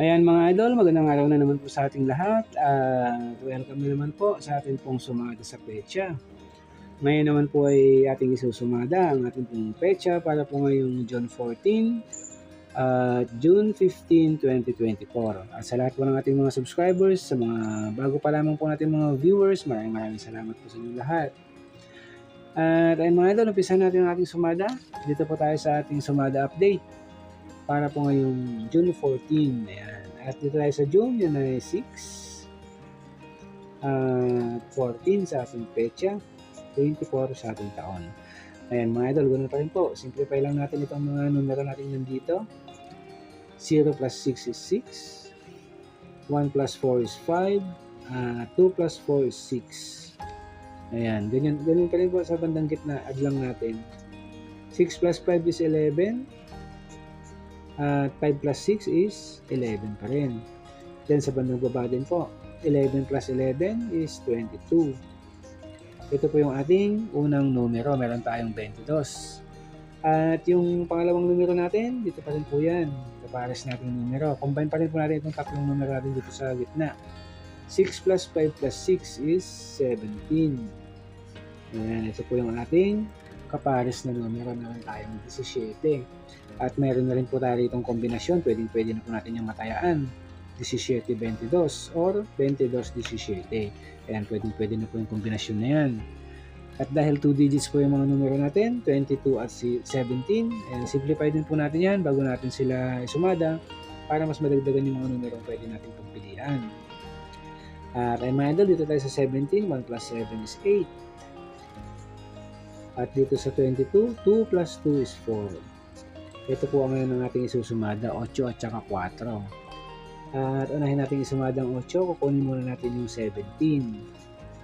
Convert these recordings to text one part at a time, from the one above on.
Ayan mga idol, magandang araw na naman po sa ating lahat. at welcome na naman po sa ating pong sumada sa pecha. Ngayon naman po ay ating isusumada ang ating pong pecha para po ngayong June 14 at June 15, 2024. At sa lahat po ng ating mga subscribers, sa mga bago pa lamang po natin mga viewers, maraming maraming salamat po sa inyo lahat. At ayun mga idol, umpisa natin ang ating sumada. Dito po tayo sa ating sumada update para po ngayong June 14. Ayan. At dito tayo sa June, yun ay 6. At 14 sa ating pecha. 24 sa ating taon. Ayan mga idol, ganun pa rin po. Simplify lang natin itong mga numero natin nandito. 0 plus 6 is 6. 1 plus 4 is 5. Uh, 2 plus 4 is 6. Ayan, ganyan, ganyan pa rin po sa bandang gitna. Add lang natin. 6 plus 5 is 11. At 5 plus 6 is 11 pa rin. Then sa bandang baba din po, 11 plus 11 is 22. Ito po yung ating unang numero. Meron tayong 22. At yung pangalawang numero natin, dito pa rin po yan. Kapares natin numero. Combine pa rin po natin itong tatlong numero natin dito sa gitna. 6 plus 5 plus 6 is 17. Ayan, ito po yung ating kapares na numero. Meron tayong 17. At meron na rin po tayo itong kombinasyon. Pwedeng pwede na po natin yung matayaan. 17-22 or 22-17. Ayan, pwedeng pwede na po yung kombinasyon na yan. At dahil 2 digits po yung mga numero natin, 22 at 17, and simplify din po natin yan bago natin sila isumada para mas madagdagan yung mga numero pwede natin pagpilian. At ay mga dito tayo sa 17, 1 plus 7 is 8. At dito sa 22, 2 plus 2 is 4. Ito po ang ngayon ng ating isusumada, 8 at saka 4. At unahin natin isumada ang 8, kukunin muna natin yung 17.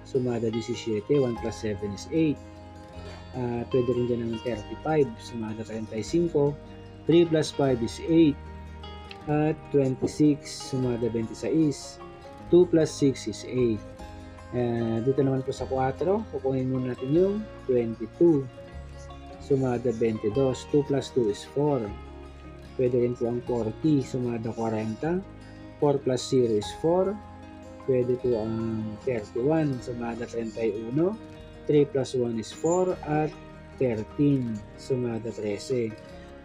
Sumada 17, 1 plus 7 is 8. Uh, pwede rin dyan ng 35, sumada 35. 3 plus 5 is 8. At 26, sumada 26. 2 plus 6 is 8. Uh, dito naman po sa 4, kukunin muna natin yung 22. Sumada 22. 2 plus 2 is 4. Pwede rin po ang 40. Sumada 40. 4 plus 0 is 4. Pwede po ang 31. Sumada 31. 3 plus 1 is 4. At 13. Sumada 13.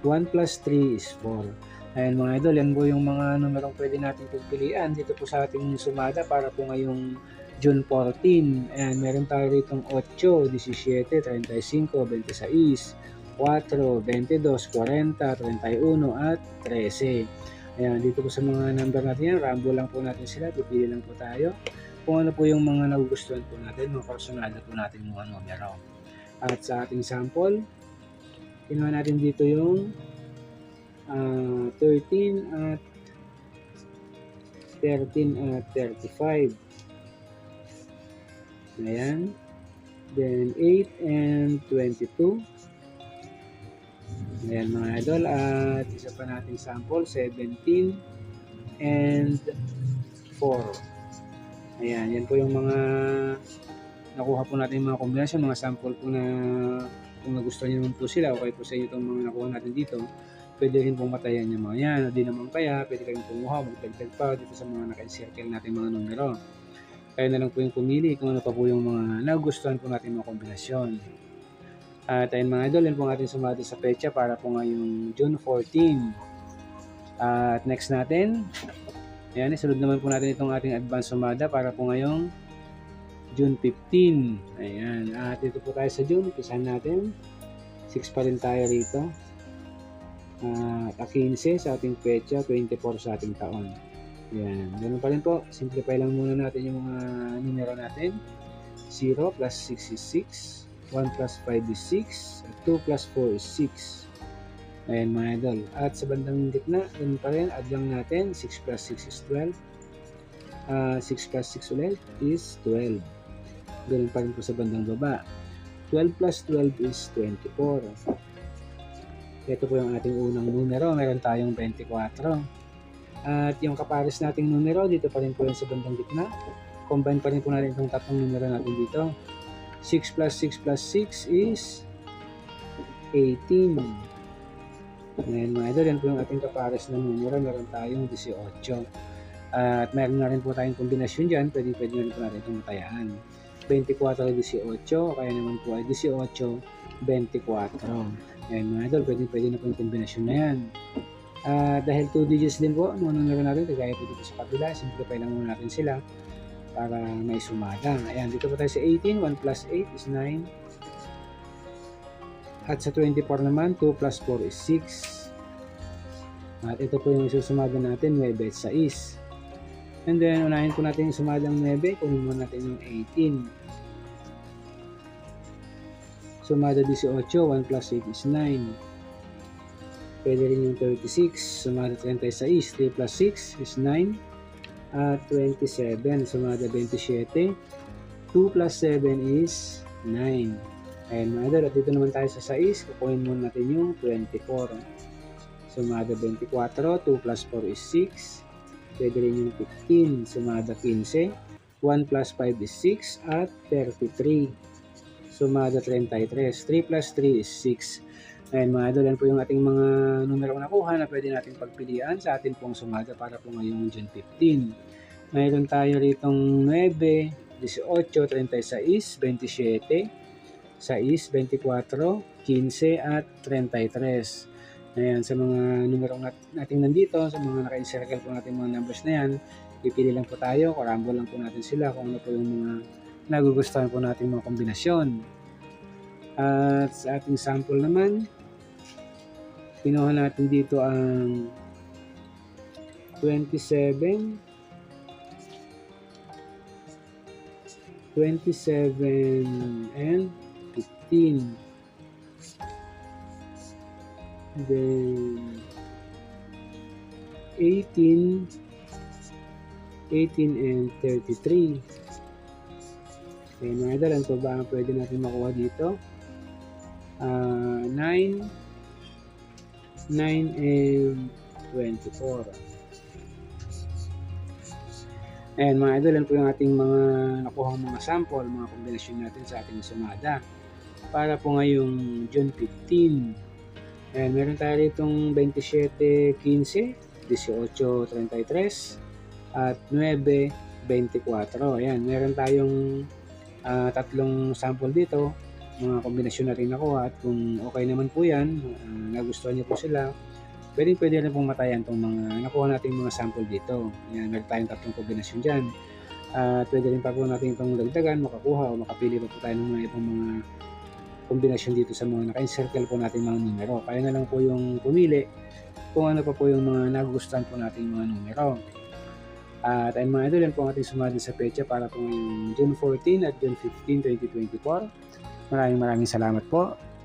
1 plus 3 is 4. Ayan mga idol, yan po yung mga numerong pwede natin pagpilian dito po sa ating sumada para po ngayong June 14. Ayan, meron tayo rito 8, 17, 35, 26, 4, 22, 40, 31, at 13. Ayan, dito po sa mga number natin yan, rambo lang po natin sila, pipili lang po tayo. Kung ano po yung mga nagugustuhan po natin, mga personal po natin mga numero. At sa ating sample, kinuha natin dito yung uh, 13 at 13 at 35. Ayan. Then 8 and 22. Ayan mga idol. At isa pa nating sample, 17 and 4. Ayan, yan po yung mga nakuha po natin mga kombinasyon, mga sample po na kung nagustuhan nyo naman po sila, okay po sa inyo itong mga nakuha natin dito, pwede rin pong matayan yung mga yan. O di naman kaya, pwede kayong kumuha, magdagdag pa dito sa mga naka-circle natin mga numero. Kaya na lang po yung pumili kung ano pa po yung mga nagustuhan po natin mga kombinasyon. At ayun mga idol, yun po ating sumati sa pecha para po ngayong June 14. At next natin, ayan, isunod naman po natin itong ating advance sumada para po ngayong June 15. Ayan, at ito po tayo sa June, pisahan natin. 6 pa rin tayo rito. At uh, 15 sa ating pecha, 24 sa ating taon. Ayan, ganun pa rin po. Simplify lang muna natin yung mga numero natin. 0 plus 6 is 6. 1 plus 5 is 6. At 2 plus 4 is 6. Ayan mga idol. At sa bandang gitna, ganun pa rin. Add lang natin. 6 plus 6 is 12. Uh, 6 plus 6 ulit is 12. Ganun pa rin po sa bandang baba. 12 plus 12 is 24. Ito po yung ating unang numero. Meron tayong 24. At yung kapares nating numero, dito pa rin po yung sa bandang gitna. Combine pa rin po natin itong tatlong numero natin dito. 6 plus 6 plus 6 is 18. Ayan mga idol, yan po yung ating kapares na numero. Meron tayong 18. At meron na rin po tayong kombinasyon dyan. Pwede, pwede na rin po natin itong matayaan. 24, 18. Kaya naman po ay 18, 24. Ayan mga idol, pwede, pwede na po yung kombinasyon na yan. Ah, dahil 2 digits din po, mga numero natin, kagaya po dito sa kabila, simplify lang muna natin sila para may sumada. Ayan, dito po tayo sa 18, 1 plus 8 is 9. At sa 24 naman, 2 plus 4 is 6. At ito po yung isusumada natin, 9 at 6. And then, unahin po natin yung sumadang 9, kunin muna natin yung 18. Sumada 18, 1 plus 8 is 9. Pwede rin yung 36, sumada 36, 3 plus 6 is 9. At 27, sumada 27. 2 plus 7 is 9. Ayan mga at dito naman tayo sa 6, kukunin muna natin yung 24. Sumada 24, 2 plus 4 is 6. Pwede rin yung 15, sumada 15. 1 plus 5 is 6 at 33. Sumada 33. 3 plus 3 is 6. Ayan mga idol, yan po yung ating mga numero nakuha na pwede natin pagpilian sa atin pong sumada para po ngayong June 15. Mayroon tayo ritong 9, 18, 36, 27, 6, 24, 15 at 33. Ayan, sa mga numero nat- natin nandito, sa mga naka-encircle po natin mga numbers na yan, pipili lang po tayo, karambol lang po natin sila kung ano po yung mga nagugustuhan po natin mga kombinasyon. At sa ating sample naman, kinuha natin dito ang 27, 27 and 15. Then 18, 18 and 33. Okay, mga idol, ano ba ang pwede natin makuha dito? Ah, 9, 9 and 24. Ayan mga idol, yan po yung ating mga nakuha mga sample, mga kombinasyon natin sa ating sumada. Para po ngayong June 15. Ayan, meron tayo ditong 27, 15, 18, 33, at 9, 24. Ayan, meron tayong ah, tatlong sample dito, mga kombinasyon natin nakuha at kung okay naman po yan, ah, nagustuhan niyo po sila, pwedeng pwede rin pong matayan itong mga nakuha natin mga sample dito. Yan, meron tayong tatlong kombinasyon dyan. At pwede rin pa po natin itong dagdagan, makakuha o makapili pa po tayo ng mga ibang mga kombinasyon dito sa mga naka-encircle po natin mga numero. Kaya na lang po yung pumili kung ano pa po yung mga nagugustuhan po natin mga numero. At ayun mga idol, yan po ang ating sumali sa pecha para po June 14 at June 15, 2024. Maraming maraming salamat po.